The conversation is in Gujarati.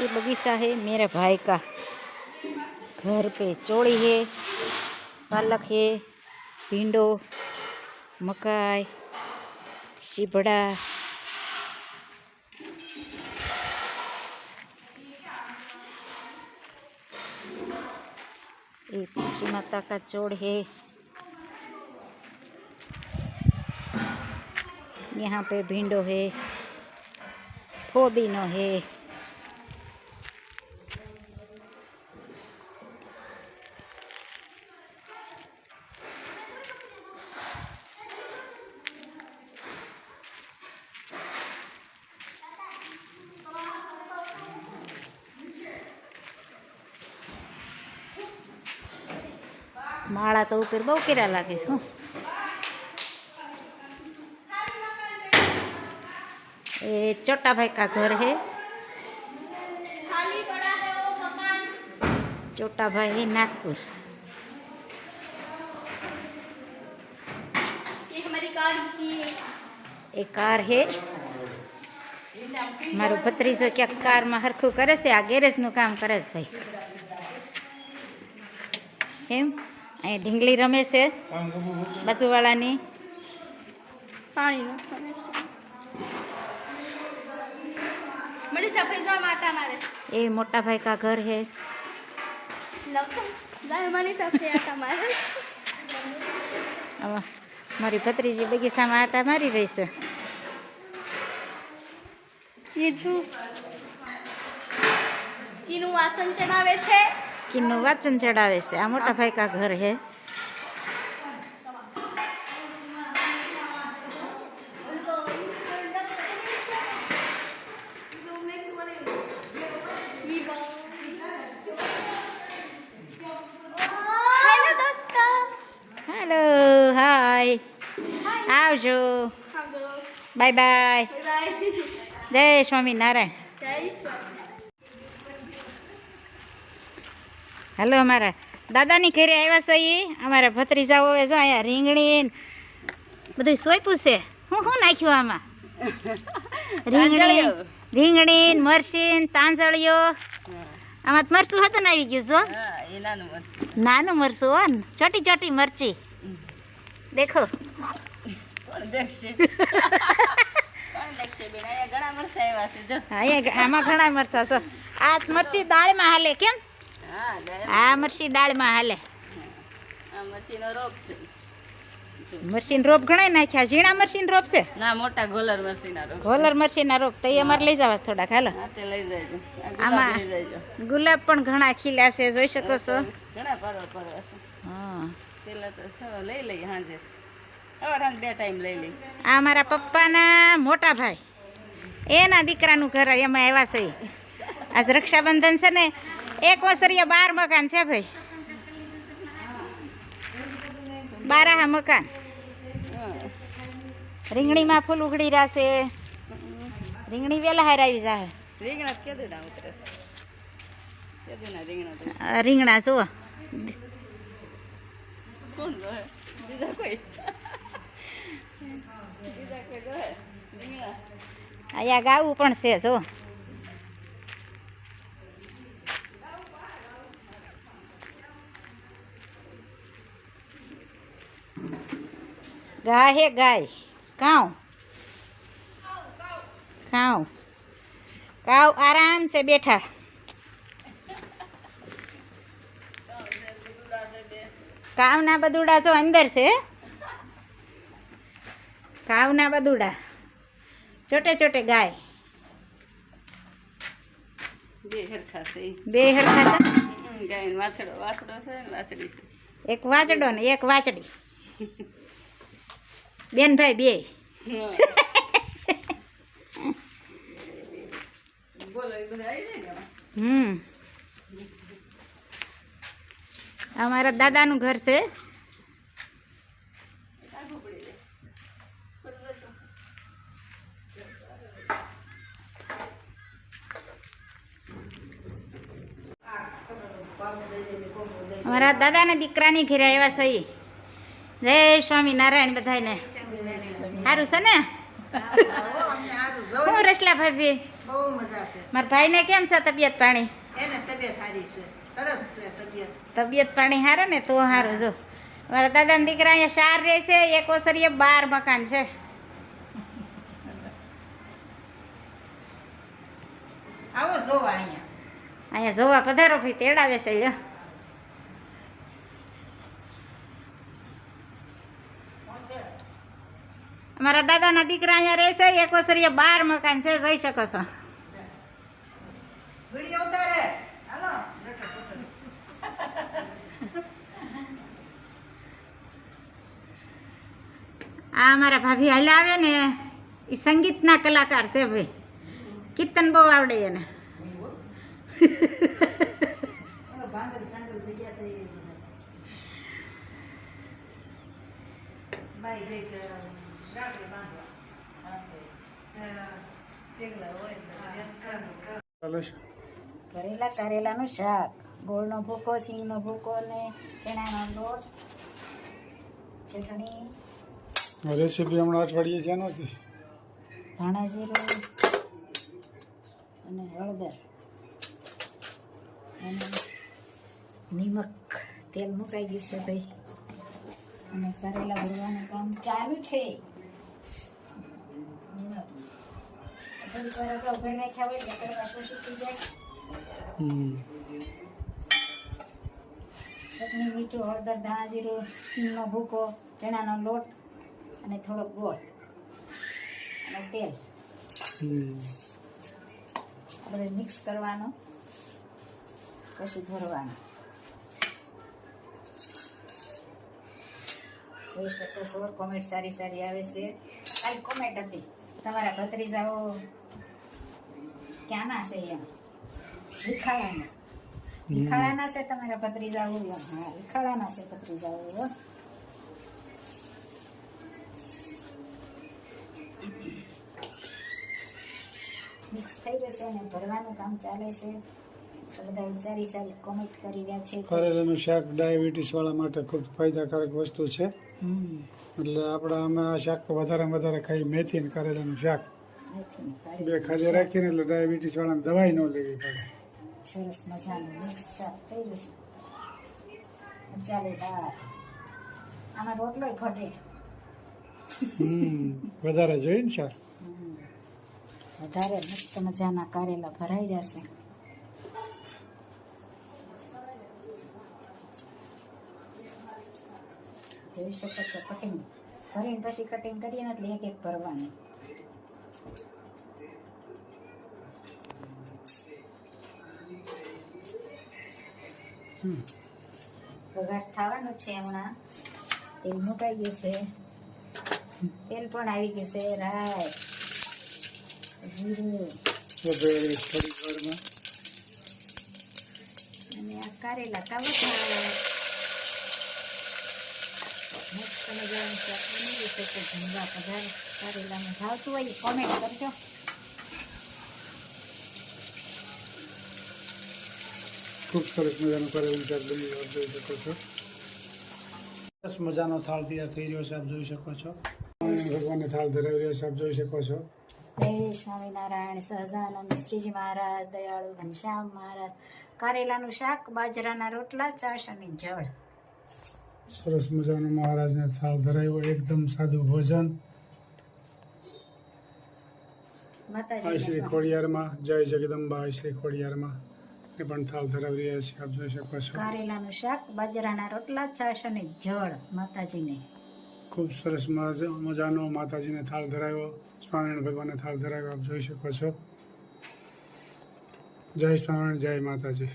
ये बगीचा है मेरे भाई का। घर पे चोड़ी है, पालक है, भिंडो, मकाई शिबड़ा ये तुलसी माता का चोड़ है। यहाँ पे भिंडो है पुदीनो है માળા તો ઉપર બહુ કર્યા લાગે શું એ छोटा भाई का घर है खाली पड़ा है वो मकान छोटा भाई है नागपुर ये हमारी कार की है એ કાર હે મારો ભત્રીજો ક્યાંક કારમાં હરખું કરે છે આ ગેરેજનું કામ કરે છે ભાઈ કેમ અહીં ઢીંગલી રમે છે બાજુવાળાની પાણી એ મોટા ભાઈ કા ઘર હે? લવતા જાય મણી સફેદ આટા મારે ભત્રીજી બગીચામાં આટા મારી રહી છે. કીનું વાસણ ચડાવે છે? કિનું વાચન ચડાવે છે. આ મોટા ભાઈ કા ઘર હે હેલો દોસ્તો હેલો હાય આવજો. Bye bye. જય સ્વામિનારાયણ હાલો અમારા દાદાની ઘરે આવ્યા છે એ અમારા ભત્રીજા હોય જો અહીંયા રીંગણી બધું સોયપું છે. હું શું નાખ્યું આમાં? રીંગણી રીંગણી ને મરચી તાંજળીઓ. આમાં તો મરચું હતું આવી ગયું છો નાનું મરચું. હો ને ચોટી ચોટી મરચી. દેખો. આમાં ઘણા મરચા છો. આ મરચી દાળમાં હાલે કેમ? આ મરચી દાળમાં હાલે. મરચીન રોપ ઘણા નાખ્યા? ઝીણા મરચીન રોપ છે? ના મોટા ગોલર મરસીના ગોલર રોપ. તો એ અમારે લઈ જવા થોડાક હાલો. લઈ જજો ગુલાબ આમાં ગુલાબ પણ ઘણા ખીલ્યા છે જોઈ શકો છો. ઘણા પરવા પરવા છે હા. પેલા તો લઈ લઈ હાંજે હવે હાંજ. બે ટાઈમ લઈ લઈ આ મારા પપ્પાના મોટા ભાઈ. એના દીકરાનું ઘર એમાં આવ્યા છે. આજ રક્ષાબંધન છે ને એક વસરિયા બાર મકાન છે ભાઈ. બારાહા મકાન. રીંગણીમાં ફૂલ ઉઘડી રહેશે રીંગણી વેલા હાર આવી જાય રીંગણા જુઓ. કોણ બીજા કોઈ બીજા કોઈ જોહે રીંગણા અહીંયા ગાવું પણ છે, જો. ગાય હે ગાય. કાઉ? કાઉ. કાઉ આરામ છે બેઠા. કાવના બદુડા જો અંદર છે. કાવના બદુડા. ચોટે ચોટે ગાય. બે હરખા છે. બે હરખા છે? હમ, વાછડો વાછડો છે ને વાછડી છે. એક ને એક વાચડી બેન ભાઈ બે? હમ. અમારા દાદાનું ઘર છે આગું પડી જાય. બરોબર તો. અમારા દાદાના દીકરાની ઘરે આવ્યા સહી. જય સ્વામિનારાયણ બધાને સારું છે ને? હું રસલા ભાભી. મારા ભાઈને કેમ છે તબિયત પાણી? તબિયત પાણી સારું ને તો સારું જો. મારા દાદાના દીકરા અહીંયા શાર રહે છે, એક ઓસરીએ બાર મકાન છે આવો જોવા અહીંયા અહીંયા જોવા પધારો ભાઈ તેડાવે છે લ્યો. અમારા દાદાના દીકરા અહીંયા રહે છે એક ઓસરીએ બાર મકાન છે જોઈ શકો છો. આ અમારા ભાભી હાલે આવે ને એ સંગીતના કલાકાર છે ભાઈ. કીર્તન બહુ આવડે એને. ભાંગર કરેલાનું. શાક ગોળનો ભૂકો સિંગનો ભૂકો ને ચણાનો લોટ ચટણી રેસીપી હમણાં અઠવાડિયે છે નથી ધાણા જીરું અને હળદર અને નિમક તેલ મુકાઈ ગયું છે ભાઈ. અને કરેલા ભરવાનું કામ ચાલુ છે. થોડીક વાર આપણે ઉભેર નાખ્યા હોય એટલે શીખી જાય. ચટણી મીઠું હળદર ધાણા જીરું ચીનનો ભૂકો ચણાનો લોટ અને થોડોક ગોળ અને તેલ. આપણે બધું મિક્સ કરવાનું. પછી ભરવાનું? જોઈ શકો છો કોમેન્ટ સારી સારી આવે છે. ખાલી કોમેન્ટ હતી તમારા ભત્રીજાઓ ક્યાંના છે એમ? વિખાળાના વિખાળાના છે તમારા ભત્રીજાઓ? એમ હા વિખાળાના છે ભત્રીજાઓ મિક્સ થઈ ગયું છે અને ભરવાનું કામ ચાલે છે. બધા વિચારી સારી કોમેન્ટ કરી રહ્યા છે. કારેલાનું શાક ડાયાબિટીસ વાળા માટે ખૂબ ફાયદાકારક વસ્તુ છે. એટલે આપણે અમે આ શાક વધારે વધારે ખાઈ મેથી ને કરેલાનું શાક. બે ખાધે રાખીને એટલે ડાયાબિટીસ વાળાને દવાઈ ન લેવી પડે. સરસ મજાનું મિક્સ શાક થઈ ગયું છે. ચાલે આમાં રોટલો ઘટે. હમ વધારે જોઈએ ને શાક. વધારે મસ્ત મજાના કારેલા ભરાઈ રહ્યા છે. જોઈ શકો છો કટિંગ ભરીને પછી કટિંગ કરીએ ને એટલે એક એક ભરવાની. વઘાર થવાનું છે હમણાં. તેલ મુકાઈ ગયું છે. તેલ પણ આવી ગયું છે. રાય જીરું. અને આ કારેલા કાવા થાય મસ્ત મજાનું શાક બની છે તો જમવા પધારે કારેલાનું ભાવતું હોય કોમેન્ટ કરજો ખૂબ સરસ મજાનું કરેલું શાક બની જોઈ શકો છો. સરસ મજાનો થાળ તૈયાર થઈ રહ્યો છે આપ જોઈ શકો છો. ભગવાનને થાળ ધરાવી રહ્યો છે આપ જોઈ શકો છો. જય સ્વામિનારાયણ સહજાનંદ શ્રીજી મહારાજ દયાળુ ઘનશ્યામ મહારાજ. કારેલાનું શાક બાજરાના રોટલા ચાશ અને જળ. સરસ મજાનો મહારાજને થાળ ધરાયો એકદમ સાદું ભોજન. શ્રી ખોડિયારમાં જય જગદંબા શ્રી ખોડિયારમાં. એ પણ થાળ ધરાવી રહ્યા છે આપ જોઈ શકો છો. કારેલાનું શાક બાજરાના રોટલા છાશ અને જળ માતાજીને. ખૂબ સરસ મજા- મજાનો માતાજીને થાળ ધરાવ્યો સ્વામિનારાયણ ભગવાનને થાળ ધરાવ્યો આપ જોઈ શકો છો. જય સ્વામિનારાયણ જય માતાજી.